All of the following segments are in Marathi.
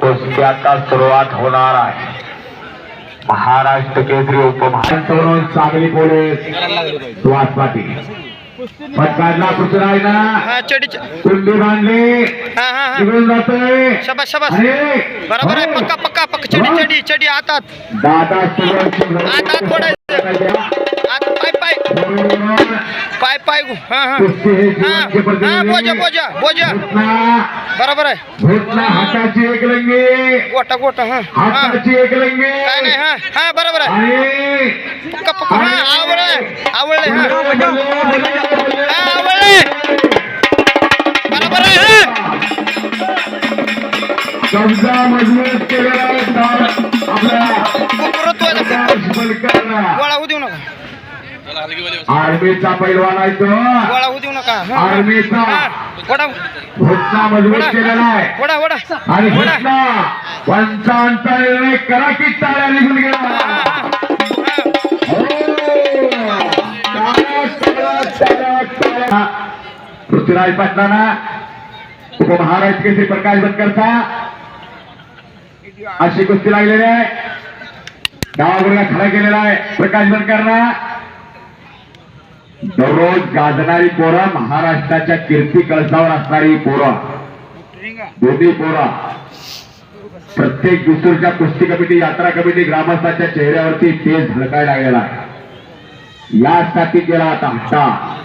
कुस्त्याचा सुरुवात होणार आहे. महाराष्ट्र केसरी उपमहाराष्ट्र सांगली पोलीस. सुहास पाटील पटकाडला पृथ्वीराज ना. हा चढी कुंडी बांधली. हा हा हा. जातोय. शबास अरे! बरोबर आहे. पक्का पक्का पक्का. चढी चढी चढी आतात दादा सुरज आत आत पडायचं आत पाय पाय पाय हा हा. हा बोजा बोजा बोजा. बरोबर आहे. हाताची एक लंगी. गोटा गोटा हा हा. हाताची एक लंगी. काय नाही हा हा बरोबर आहे. पक्का हा आवडले आवडले हा. आवडले बरोबर आहे हा. कब्जा मजबूत केलेला आपल्या गोळा होऊ देऊ नका. आर्मीचा पैलवान आहे तो. गोळा होऊ देऊ नका. आर्मीचा. वडा घोटना मजबूत केलेला आहे. वडा वडा आणि घोटना पंचांचा निर्णय करा की टाळ्या निघून गेला हा. पृथ्वीराज पाटलांना उपमहाराज केसरी प्रकाश बनकरचा अशी कुस्ती लागलेली आहे. गावाबरोबर खडा केलेला आहे. प्रकाश बनकरना दररोज गाजणारी पोरं महाराष्ट्राच्या कीर्ती कळसावर असणारी पोरं. दोन्ही पोरं. प्रत्येक दिसूरच्या कुस्ती कमिटी यात्रा कमिटी ग्रामस्थांच्या चेहऱ्यावरती तेज झळकायला लागलेला आहे. यासाठी केला आता हट्टा.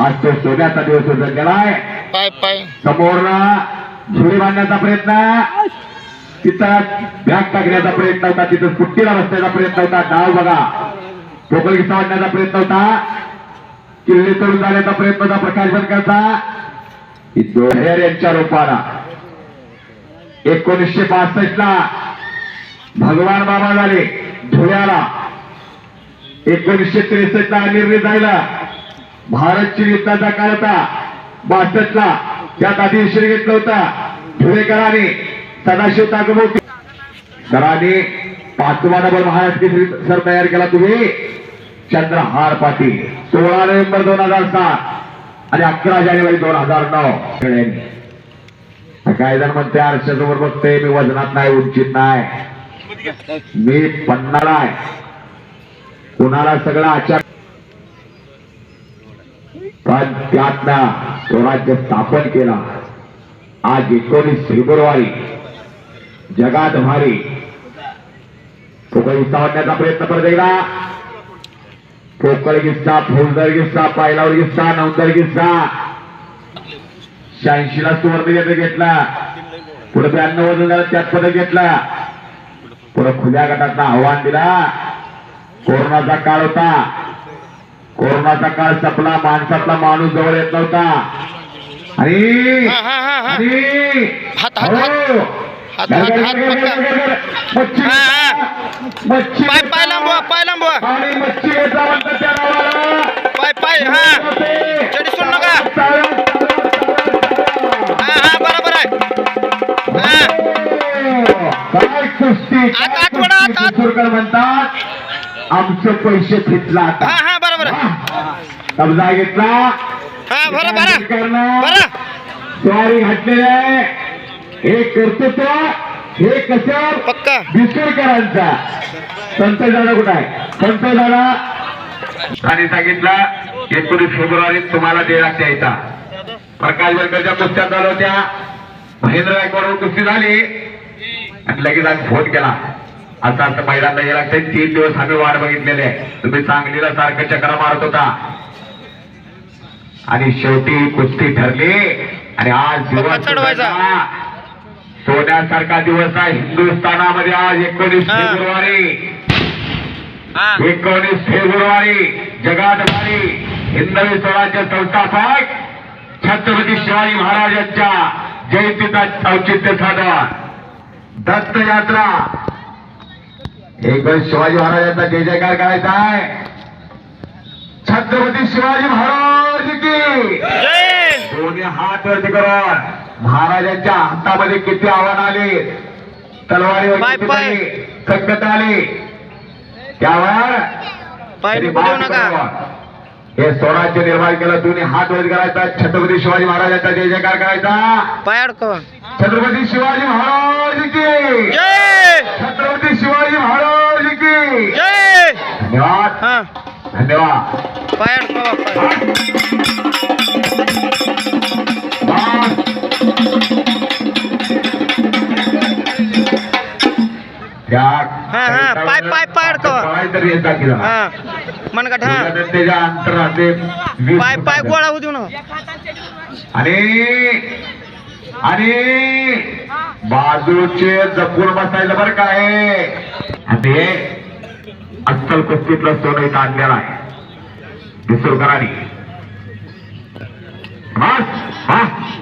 आज तो सोन्याचा दिवस उजळलेलाय पाय पाय. समोरना झुडी बांधण्याचा प्रयत्न. तिथं बॅग टाकण्याचा प्रयत्न होता. तिथं सुट्टीला बसण्याचा प्रयत्न होता. डाव बघा. पोकळ वाढण्याचा प्रयत्न होता. किल्ले तोडून जाण्याचा प्रयत्न होता करता दोहेर यांच्या रूपाला. एकोणीसशे पासष्ट ला भगवान बाबा झाले धुळ्याला. एकोणीसशे त्रेसष्ट ला अनिर्णय झाला भारत चीन युद्धाचा काळ होता बासष्ट ला त्यात अधिवेशन घेतलं होता धुळेकरांनी सदाशिव ताकमोठी सरांनी पाचवा नंबर महाराष्ट्र सर तयार केला तुम्ही. चंद्रहार पाटील सोळा नोव्हेंबर दोन हजार सात आणि अकरा जानेवारी दोन हजार नऊ. काय जण म्हणते आरशासमोर बघते मी वजनात नाही उंचीत नाही. मी पन्नाला आहे. कुणाला सगळं आचार पण त्यातनं स्वराज्य स्थापन केला. आज एकोणीस फेब्रुवारी जगात भारी. तो काही वाटण्याचा प्रयत्न करत एकदा पोकळ किस्सा फौजदार किस्सा पायलावर किस्सा नवदार किस्सा शहाऐंशी ला सुवर्ण पदक घेतला. पुढे ब्याण्णव वजन झालं त्यात पदक घेतला. पुढे खुल्या गटातनं आव्हान दिला. कोरोनाचा काळ होता. कोरोनाचा काळ संपला माणसातला माणूस जवळ येत नव्हता. हा, हा, हा, हा. आणि हात, हात, हात. हो. पक्का. हा, हा. पाय पाय लांबवा पाय लांबवा घेतला. पाय पाय हा चढी सोड नका हा हा बरोबर आहे हा आत, आत वळा, आत, आत. म्हणतात आमचे पैसे फिटला हा हा बरोबर आहे कब्जा घेतला हा भरा स्वारी घातलेलं आहे हे कर्तृत्व हे पक्का. विसरकरांचा संत दादा कुठं आहे? संत दादा आणि सांगितलं एकोणीस फेब्रुवारीत तुम्हाला दे लागते यायचा प्रकाश वर्गाच्या कुस्त्या चालू होत्या. महेंद्र गायकवाड कुस्ती झाली. आणि लगेच आम्ही फोन केला. असं असं महिलांना हे लागतंय. तीन दिवस आम्ही वाट बघितलेले आहे. तुम्ही सांगलीला सारखं चक्र मारत होता. आणि शेवटी कुस्ती ठरली. आणि आज दिवस. सोन्यासारखा दिवस आहे हिंदुस्थानामध्ये आज एकोणीस. फेब्रुवारी. एकोणीस फेब्रुवारी जगात भारी हिंदवी स्वराज्य संस्थापक छत्रपती शिवाजी महाराजांच्या जयंतीचा औचित्य साधन दत्त यात्रा एक शिवाजी महाराजांचा जय जयकार करायचा आहे. छत्रपती शिवाजी महाराज की दोन्ही हात वरती करून महाराजांच्या हातामध्ये किती आव्हान आले. तलवारीवर संकट आले. त्यावर हे स्वराज्य निर्माण केलं. दोन्ही हात वरती करायचा. छत्रपती शिवाजी महाराजांचा जय जयकार करायचा. छत्रपती शिवाजी महाराज की जय! छत्रपती शिवाजी महाराज की जय! धन्यवाद. हा. धन्यवाद. पाय पाय पाय, मनगट हा. पाय पाय. गोळा होऊ ना आणि आणि बाजूचे जपून बसायचं बरं काय आणि हे अस्सल कुस्तीतलं सोनं इथं आणलेलं आहे. बस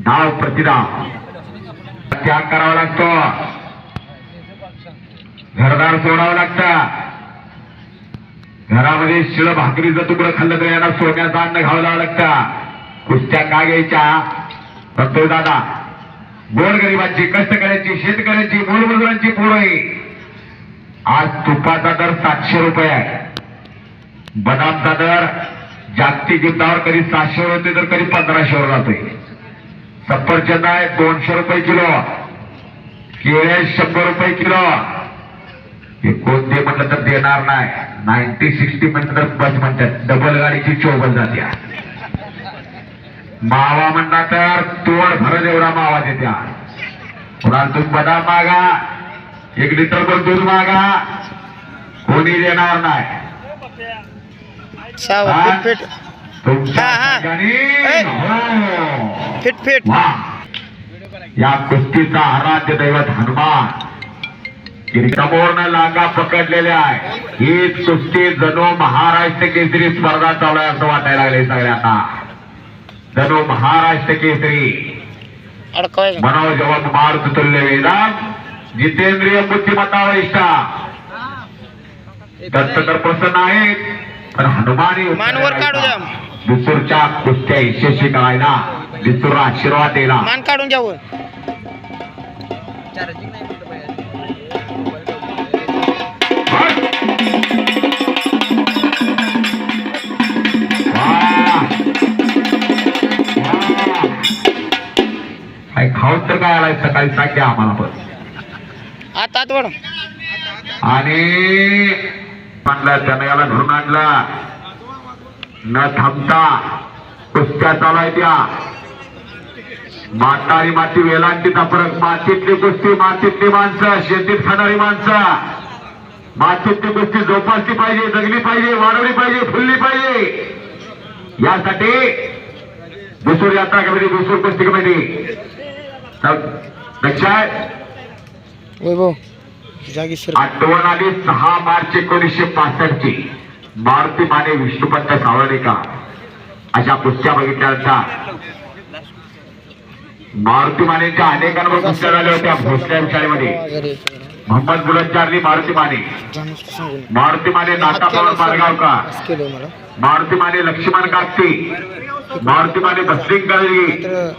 धाव प्रतिधाव त्याग करावा लागतो. घरदार सोडावं लागतं. घरामध्ये शिळ भाकरीचं तुकडं खाल्लं तर यांना सोन्याचं अन्न घालावं लागतं. कुस्त्या का घ्यायच्या? संतोष दादा गोरगरिबांची कष्टकऱ्यांची शेतकऱ्यांची मोलमजुरांची पोरं आहे आज तुपाचा दर सातशे रुपये आहे. बदामचा दर जागतिक युद्धावर कधी सातशेवर होते तर कधी पंधराशेवर जातोय. सफरचंद आहे दोनशे रुपये किलो. केळे शंभर रुपये किलो. हे कोणते म्हटलं तर देणार नाही. नाईन्टी सिक्स्टी म्हटलं तर बस म्हणतात. डबल गाडीची चोबल जात्या मावा म्हणला तर तोड भरत एवढा मावा देत्या कुणाला तुम्ही बदाम मागा. एक लिटर पण दूध मागा. कोणी देणार नाही. हा? हा, हा. हो. या कुस्तीचा आराध्य दैवत हनुमान. किरकमोरनं लागा पकडलेल्या आहे. हीच कुस्ती जणू महाराष्ट्र केसरी स्पर्धा चालू आहे असं वाटायला लागले सगळ्यांना. जणू महाराष्ट्र केसरी. मनोज मारुत तुल्य वेदांत जितेंद्रिय बुद्धिमत्ता वैष्ठा दत्त तर प्रसन्न आहेत पण हनुमानी. दिसूरच्या कुस्त्या यशस्वी करायला. दिसूर आशीर्वाद दिला मान काढून घ्यावं आलाय सकाळी सांगा आम्हाला पण आता आणि म्हणलं त्यानं याला घरून आणला. न थांबता कुस्त्या चालायच्या. माता आणि माती वेलांटीचा फरक मातीतली कुस्ती मातीतली माणसं शेतीत खाणारी माणसं. मातीतली कुस्ती जोपासली पाहिजे जगली पाहिजे वाढवली पाहिजे फुलली पाहिजे. यासाठी दुसूर यात्रा कमिटी दुसूर कुस्ती कमिटी. आठवण आली सहा मार्च एकोणीसशे पासष्ट ची मारुती माने विष्णुपंत सावर्णिका अशा कुस्त्या बघितल्यानंतर. मारुती मानेच्या अनेकांवर कुस्त्या झाल्या होत्या भोसल्या शाळेमध्ये मोहम्मद बुलंदचार्ली मारुती माने. मारुती माने नातापवन मारगावकर केलं मला. मारुती माने लक्ष्मण कापती मारुती माने गळली तर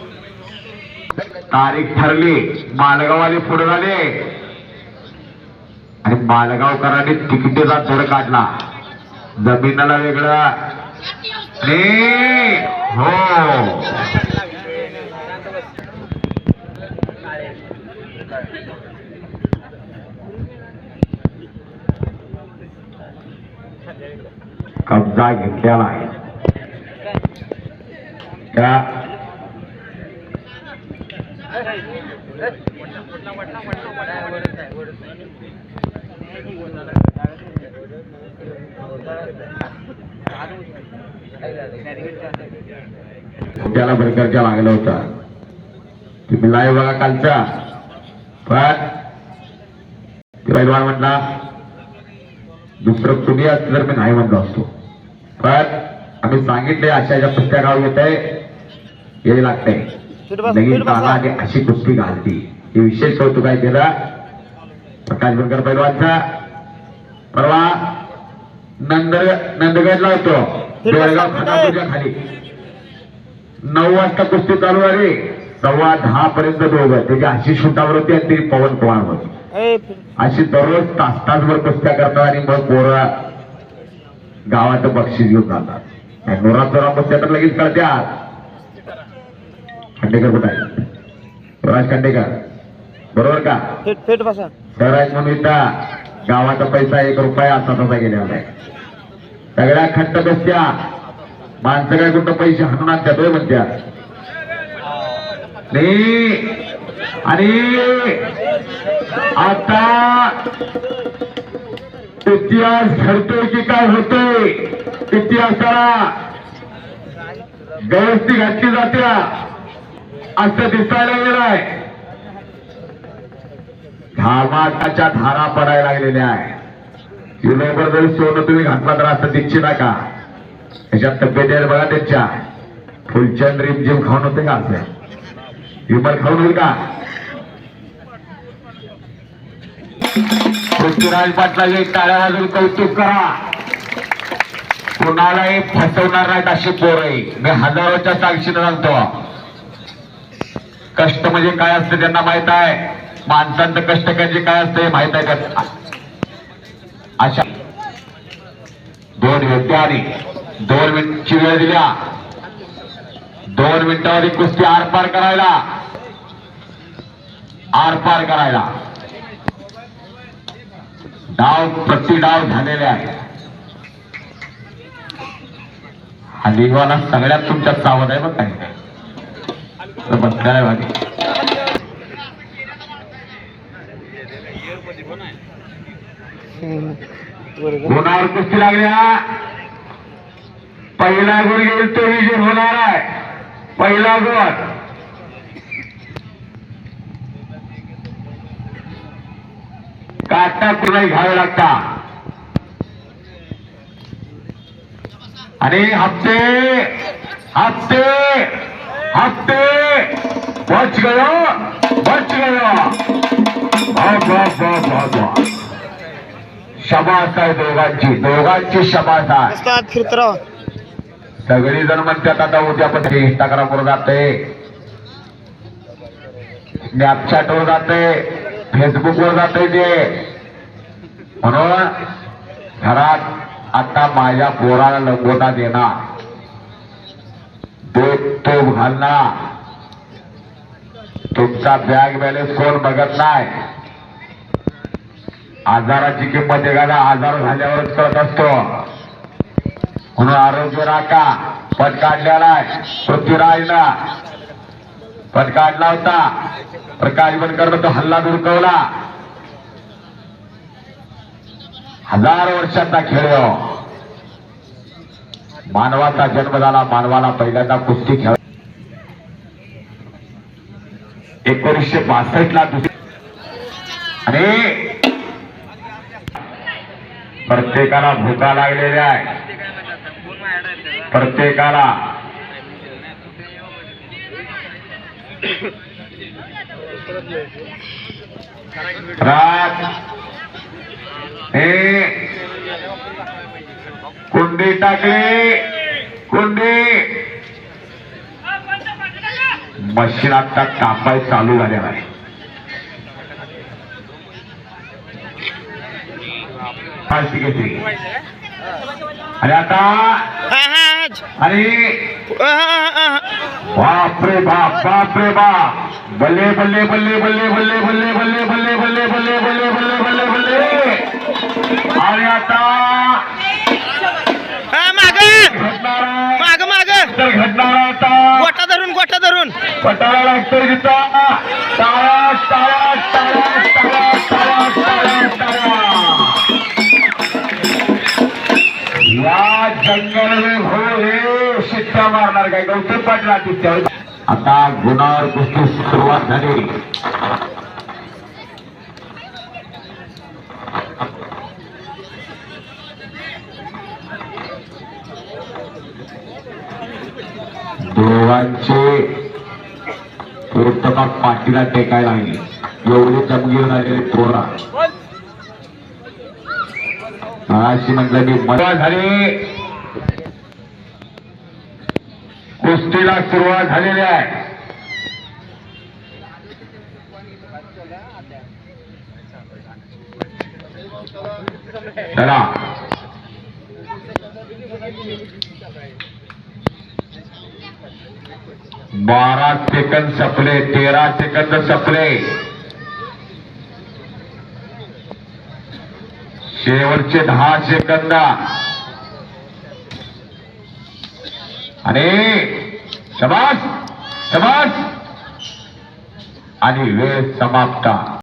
तारीख ठरली. मालगाववाले पुढे झाले. आणि मालगावकरांनी तिकिटेचा दर काढला. जमिनाला वेगळा. हो. कब्जा घेतलेला आहे. त्या त्याला भरकरच्या मागला होता. तुम्ही लाईव्ह बघा कालचा. पण पैलवान म्हणला दुसरं तुम्ही असलं तर मी नाही म्हणलो असतो. पण आम्ही सांगितले अशा अशा पुस्तक गाव येत आहे हे लागतंय. आणि अशी कुस्ती घालती. हे विशेष कौतुक आहे केलं प्रकाश बनकर पैलवानचा परवा नंदर नंदगडला होतो. बेळगाव खानापूरच्या खाली. नऊ वाजता कुस्ती चालू झाली. सव्वा दहा पर्यंत दोघं त्याची अशी शूटावर होती आणि ती पवन पवार होती. अशी दररोज तास तासभर कुस्त्या करतात आणि मग पोरं गावाचं बक्षीस घेऊन जातात. नोरा चोरा कुस्त्या तर लगेच कळत्यात खंडेकर कुठं आहे? राज खांडेकर. बरोबर का? फेट फेट बसा. स्वराज म्हणून इथं गावाचा पैसा एक रुपया असा तसा सगळ्या खट्ट बसत्या. माणसं काय कुठं पैसे हाणून आणतात होय म्हणत्या आणि आता इतिहास घडतोय की काय होतोय? इतिहासाला व्यवस्थित घातली जात्या. असं दिसायला गेलंय. घामाटाच्या धारा पडायला लागलेल्या आहे. किलोभर जरी सोनं तुम्ही घातला तर असं दिच्छी नका. त्याच्यात तब्येत बघा त्यांच्या. फुलचंद रिमझिम खाऊन होते का असं? विमल खाऊन होईल का? पृथ्वीराज पाटलाचे टाळ्या वाजून कौतुक करा. कोणालाही फसवणार नाहीत अशी पोर मी हजारोच्या साक्षीनं सांगतो. कष्ट म्हणजे काय असतं त्यांना माहीत आहे? माणसांचं कष्ट म्हणजे काय असते माहीत आहे का? अशा दोन योद्ध्याने दोन मिनिटची वेळ दिल्या. दोन मिनिटामध्ये कुस्ती आरपार करायला. आरपार करायला. डाव प्रति डाव झालेले आहे हा लिगवाला सगळ्यात तुमच्यात सावध आहे बघ काही. बसलेला भागी गुणावर कुस्ती लागल्या पहिला गुण घेईल तो विजय होणार आहे. पहिला गुण. काटा कुणाही घ्यावे लागता. आणि हप्ते हप्ते हप्ते. बच गयो बच गयो। बहुत बहुत बहुत बहुत बहुत शबास आहे दोघांची दोघांची शबास आहे. सगळी जण म्हणतात आता उद्या पण इंस्टाग्रामवर जाते. स्नॅपचॅटवर जाते. फेसबुकवर जाते ते. म्हणून घरात आता माझ्या पोराला लंगोटा देणार. दूध तूप घालणार. तुमचा बॅग बॅलन्स कोण बघत नाही. आजाराची किंमत एखादा आजार झाल्यावरच कळत असतो. म्हणून आरोग्य राखा. पण काढलेला आहे पृथ्वीराजला काढला होता. प्रकाश बनकर तो हल्ला दुर्कवला हजार वर्षाचा खेळ हो. मानवाचा जन्म झाला. मानवाला पहिल्यांदा कुस्ती खेळ एकोणीसशे बासष्ट ला दुसरी आणि प्रत्येकाला भूका लागलेल्या आहे प्रत्येकाला. रात हे. कुंडी टाकली. कुंडी. मशीन आता कापाय चालू झालेला आहे आणि आता हा हा हा, हा, हा, हा. बाप रे बाप बाप रे बाप बल्ले बल्ले बल्ले बल्ले बल्ले बल्ले बल्ले बल्ले बल्ले बल्ले बल्ले बल्ले बल्ले बल्ले आणि आता हा माग घडणारा माग माग तर घडणारा आता धरून. गोठा धरून या जंगल हो शिक्षा मारणार काय? गौतम पाटला तिथ्यावर आता गुन्हावर कुस्ती सुरुवात झाली. दोघांचे स्वतः पाठीला टेकायला लागले. एवढी जमगीर झालेली पोरा. अशी म्हटलं मी मजा झाली. कुस्तीला सुरुवात झालेली आहे. चला. बारा सेकंद संपले तेरा सेकंद संपले. शेवटचे दहा सेकंद. आणि समाज समाज आणि वेळ समाप्त.